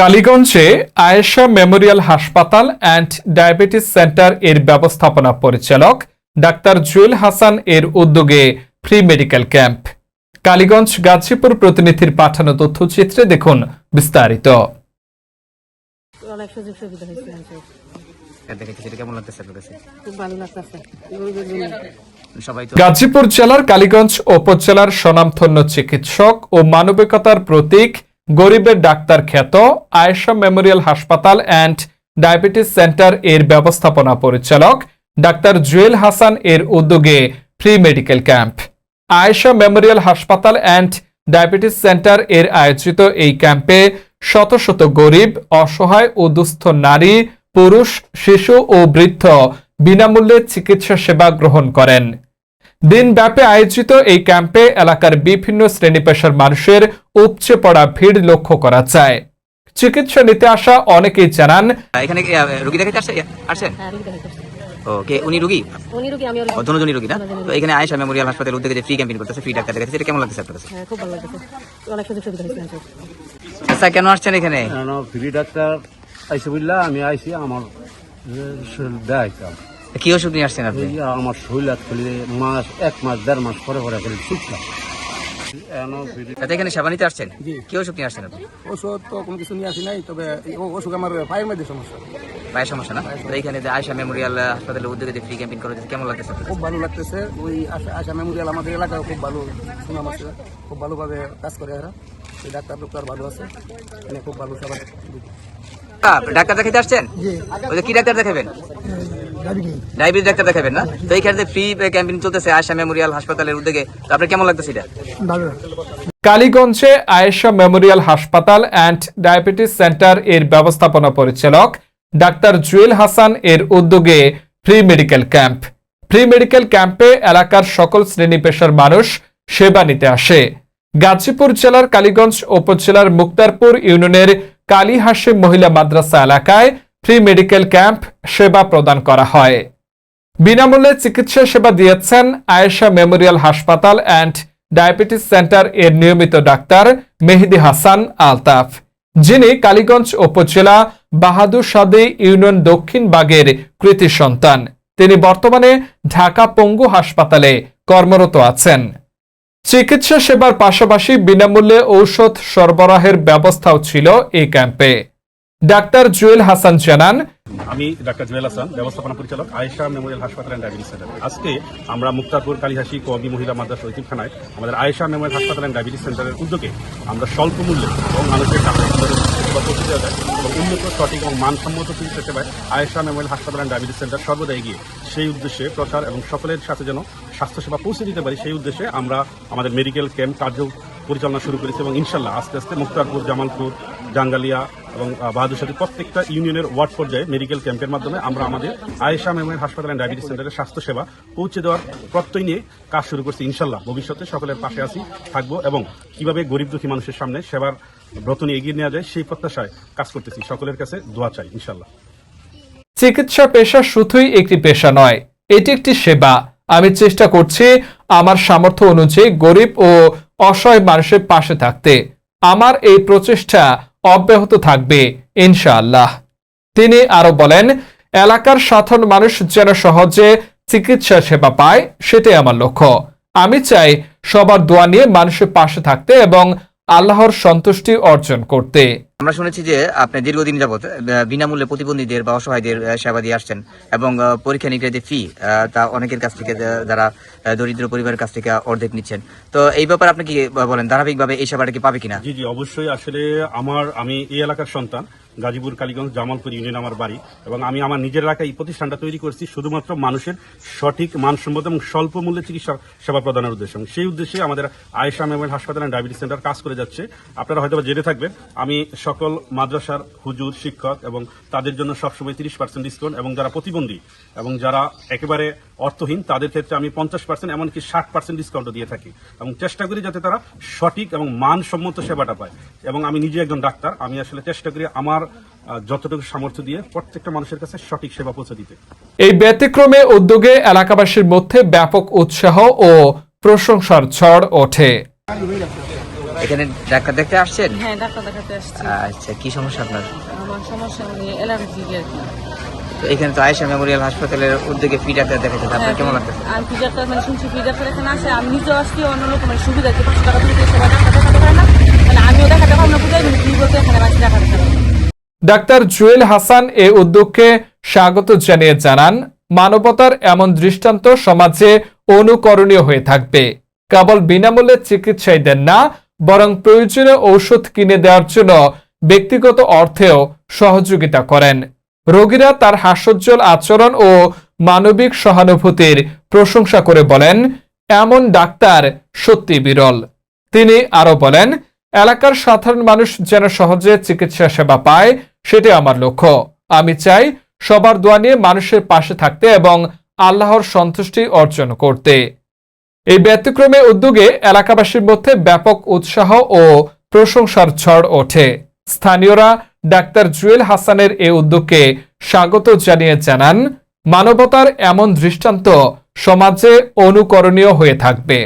কালীগঞ্জে Ayesha memorial হাসপাতাল and diabetes centre এর ব্যবস্থাপনা পরিচালক ডাক্তার জুয়েল হাসান এর উদ্যোগে free medical camp. Kaliganj Gazipur প্রতিনিধির পাঠানো তথ্যচিত্রে দেখুন বিস্তারিত। গাজীপুর জেলার কালীগঞ্জ উপজেলার স্বনামধন্য চিকিৎসক ও মানবিকতার প্রতীক গরিবের ডাক্তার খ্যাত, আয়েশা মেমোরিয়াল হাসপাতাল অ্যান্ড ডায়াবেটিস সেন্টার এর ব্যবস্থাপনা পরিচালক ডাক্তার জুয়েল হাসান এর উদ্যোগে free medical camp. Ayesha memorial হাসপাতাল অ্যান্ড ডায়াবেটিস সেন্টার এর আয়োজিত এই ক্যাম্পে শত শত গরিব, অসহায় ও দুস্থ নারী, পুরুষ, শিশু ও বৃদ্ধ বিনামূল্যে চিকিৎসা সেবা গ্রহণ করেন। দিনব্যাপী আয়োজিত এই ক্যাম্পে এলাকার বিভিন্ন শ্রেণি পেশার মানুষের উপচে পড়া ভিড় লক্ষ্য করা যায়। চিকিৎসা নিতে আসা অনেকেই জানান এখানে কি, দেখাতে আসছেন? হ্যাঁ রুগী উনি উনি রুগী আমি দুজনই রুগী না? তো এখানে আয়েশা মেমোরিয়াল হাসপাতাল উদ্যোগে যে ফ্রি ক্যাম্পেইন করতেছে ফ্রি ডাক্তার দেখাচ্ছে এটা কেমন আপনার কাছে? হ্যাঁ খুব ভালো লাগতেছে। অনেক সুযোগ সুবিধা হয়েছে আচ্ছা কেন আসছেন এখানে? ফ্রি ডাক্তার আইসি আমি আইসি আমার দেখাইতাম কি ওষুধ নিয়ে আসছেন আপনি? আমার শরীর খুলে মাস এক মাস দেড় মাস পরে পরে করে তাতে এখানে আসছেন? কি ওষুধ নিয়ে আসছেন আপনি? ওষুধ তো কোনো কিছু নিয়ে আসি নাই তবে এই ও- অসুখ আমার পায়ের মধ্যে সমস্যা। পায়ের সমস্যা না? তো এখানে যে আয়েশা মেমোরিয়াল উদ্যোগে যে ফ্রি ক্যাম্পেইন করা হচ্ছে কেমন লাগতেছে খুব ভালো লাগতেছে। ওই মেমোরিয়াল আমাদের এলাকায় খুব ভালো সুনাম আছে। খুব ভালোভাবে কাজ করে এরা। ডাক্তার ডক্টর ভালো আছে। খুব ভালো ডাক্তার দেখাতে আসছেন? ওই কি ডাক্তার দেখাবেন? ডায়াবেটিস ডাক্তার দেখাবেন না? তো এখানে যে ফ্রি ক্যাম্পেইন চলতেছে আয়েশা মেমোরিয়াল হাসপাতালের উদ্যোগে। তো আপনার কেমন লাগতেছে এটা? কালীগঞ্জে আয়েশা মেমোরিয়াল হাসপাতাল অ্যান্ড ডায়াবেটিস সেন্টার এর ব্যবস্থাপনা পরিচালক ডাক্তার জুয়েল হাসান এর উদ্যোগে free medical camp free medical ক্যাম্পে এলাকার সকল শ্রেণি পেশার মানুষ সেবা নিতে আসে। গাজীপুর জেলার কালীগঞ্জ উপজেলার মুক্তারপুর ইউনিয়নের কালী হাসিম মহিলা মাদ্রাসা এলাকায় ফ্রি মেডিকেল ক্যাম্প সেবা প্রদান করা হয়। বিনামূল্যে চিকিৎসা সেবা দিয়েছেন আয়েশা মেমোরিয়াল হাসপাতাল অ্যান্ড ডায়াবেটিস সেন্টার এর নিয়মিত ডাক্তার মেহেদি হাসান আলতাফ, যিনি কালীগঞ্জ উপজেলা বাহাদুর সাদে ইউনিয়ন দক্ষিণ বাগের কৃতি সন্তান। তিনি বর্তমানে ঢাকা পঙ্গু হাসপাতালে কর্মরত আছেন। চিকিৎসা সেবার পাশাপাশি বিনামূল্যে ঔষধ সরবরাহের ব্যবস্থাও ছিল এই ক্যাম্পে। ডাক্তার জুয়েল হাসান জানান, আমি ডাক্তার জুয়েল হাসান, ব্যবস্থাপনা পরিচালক আয়েশা মেমোরিয়াল হাসপাতাল অ্যান্ড ডায়াবেটিস সেন্টার আজকে আমরা মুক্তারপুর, কালীহাসি কবি মহিলা মাদ্রাসা ঐতিহ্যখানায় আমাদের আয়েশা মেমোরিয়াল হাসপাতাল অ্যান্ড ডায়াবেটিস সেন্টারের উদ্যোগে আমরা স্বল্প মূল্যে এবং মানুষের এবং উন্নত, সঠিক এবং মানসম্মত চিকিৎসা সেবায় আয়েশা মেমোরিয়াল হাসপাতাল অ্যান্ড ডায়াবেটিস সেন্টার সর্বদা এগিয়ে। সেই উদ্দেশ্যে প্রচার এবং সকলের সাথে যেন স্বাস্থ্যসেবা পৌঁছে দিতে পারি, সেই উদ্দেশ্যে আমরা আমাদের মেডিকেল ক্যাম্প কার্য পরিচালনা শুরু করেছি এবং ইনশাল্লাহ আস্তে আস্তে মুক্তারপুর, জামালপুর, জাঙ্গালিয়া এবং আহ, বাহাদুরশাহী প্রত্যেকটা ইউনিয়নের ওয়ার্ড পর্যায়ে মেডিকেল ক্যাম্পের মাধ্যমে আমরা আমাদের আয়েশা মেমোরিয়াল হাসপাতাল অ্যান্ড ডায়াবেটিস সেন্টারের স্বাস্থ্যসেবা পৌঁছে দেওয়ার প্রত্যয় নিয়ে কাজ শুরু করছি ইনশাল্লাহ। ভবিষ্যতে সকলের পাশে আসি থাকব এবং কীভাবে গরিব দুঃখী মানুষের সামনে সেবার ব্রত নিয়ে এগিয়ে নেওয়া যায় সেই প্রত্যাশায় কাজ করতেছি। সকলের কাছে দোয়া চাই ইনশাল্লাহ। চিকিৎসা পেশা শুধুই একটি পেশা নয় এটি একটি সেবা। আমি চেষ্টা করছি আমার সামর্থ্য অনুযায়ী গরিব ও অসহায় মানুষের পাশে থাকতে। আমার এই প্রচেষ্টা অব্যাহত থাকবে, ইনশাআল্লাহ। তিনি আরও বলেন, এলাকার সাধারণ মানুষ যেন সহজে চিকিৎসা সেবা পায়, সেটাই আমার লক্ষ্য। আমি চাই সবার দোয়া নিয়ে মানুষের পাশে থাকতে এবং আল্লাহর সন্তুষ্টি অর্জন করতে। আমরা শুনেছি যে আপনি দীর্ঘদিন যাবত বিনামূল্যে প্রতিবন্ধীদের বা অসহায়দের সেবা দিয়ে আসছেন এবং পরীক্ষা নিরীক্ষার যে ফি তা অনেকের কাছ থেকে যারা দরিদ্র পরিবারের কাছ থেকে অর্ধেক নিচ্ছেন। তো এই ব্যাপারে আপনি কি বলেন, ধারাবাহিকভাবে এই সেবাটা কি পাবে কিনা? জি জি, অবশ্যই। আসলে আমার, আমি এই এলাকার সন্তান, গাজীপুর, কালীগঞ্জ, জামালপুর ইউনিয়ন আমার বাড়ি এবং আমি আমার নিজের এলাকায় এই প্রতিষ্ঠানটা তৈরি করছি শুধুমাত্র মানুষের সঠিক মানসম্মত এবং স্বল্প মূল্যে চিকিৎসা সেবা প্রদানের উদ্দেশ্যে এবং সেই উদ্দেশ্যে আমাদের আয়েশা মেমোরিয়াল হাসপাতাল ডায়াবেটিস সেন্টার কাজ করে যাচ্ছে। আপনারা হয়তো জেনে থাকবেন, আমি সকল মাদ্রাসার হুজুর, শিক্ষক এবং তাদের জন্য সবসময় তিরিশ পার্সেন্ট ডিসকাউন্ট এবং যারা প্রতিবন্ধী এবং যারা একেবারে অর্থহীন, তাদের ক্ষেত্রে আমি পঞ্চাশ পার্সেন্ট এমনকি ষাট পার্সেন্ট ডিসকাউন্টও দিয়ে থাকি এবং চেষ্টা করি যাতে তারা সঠিক এবং মানসম্মত সেবাটা পায়। এবং আমি নিজে একজন ডাক্তার, আমি আসলে চেষ্টা করি আমার যতটুকু সামর্থ্য দিয়ে প্রত্যেকটা মানুষের কাছে সঠিক সেবা পৌঁছে দিতে। এই ব্যতিক্রমে উদ্যোগে এলাকাবাসীর মধ্যে ব্যাপক উৎসাহ ও প্রশংসার ঝড় ওঠে। এখানে ডাক্তার দেখতে আসছেন? হ্যাঁ ডাক্তার দেখাতে আসছি। আচ্ছা কি সমস্যা আপনার? আমার সমস্যা মানে অ্যালার্জি তো এখানে তো আয়েশা মেমোরিয়াল হাসপাতালের উদ্যোগে ফ্রি ডাক্তার দেখাচ্ছে আপনার কেমন লাগতেছে? আমি ফি ডাক্তার মানে শুনছি ফি ডাক্তার এখানে আসে আমি নিজেও আসছি অন্য লোক মানে সুবিধা আছে পাঁচশো টাকা দিয়ে সবাই ডাক্তার দেখাতে পারে না? মানে আমিও দেখাতে পারব না বুঝাই কিন্তু ফ্রি বলতে এখানে বাকি দেখাতে। ডাক্তার জুয়েল হাসান এ উদ্যোগকে স্বাগত জানিয়ে জানান মানবতার এমন দৃষ্টান্ত সমাজে অনুকরণীয় হয়ে থাকবে। কেবল বিনামূল্যে চিকিৎসাই দেন না বরং প্রয়োজনীয় ঔষধ কিনে দেওয়ার জন্য ব্যক্তিগত অর্থেও সহযোগিতা করেন। রোগীরা তার হাস্যোজ্জ্বল আচরণ ও মানবিক সহানুভূতির প্রশংসা করে বলেন, এমন ডাক্তার সত্যি বিরল। তিনি আরও বলেন, এলাকার সাধারণ মানুষ যেন সহজে চিকিৎসা সেবা পায় সেটাই আমার লক্ষ্য। আমি চাই সবার দোয়া নিয়ে মানুষের পাশে থাকতে এবং আল্লাহর সন্তুষ্টি অর্জন করতে। এই ব্যতিক্রমে উদ্যোগে এলাকাবাসীর মধ্যে ব্যাপক উৎসাহ ও প্রশংসার ঝড় ওঠে। স্থানীয়রা ডাক্তার জুয়েল হাসানের এই উদ্যোগকে স্বাগত জানিয়ে জানান, মানবতার এমন দৃষ্টান্ত সমাজে অনুকরণীয় হয়ে থাকবে।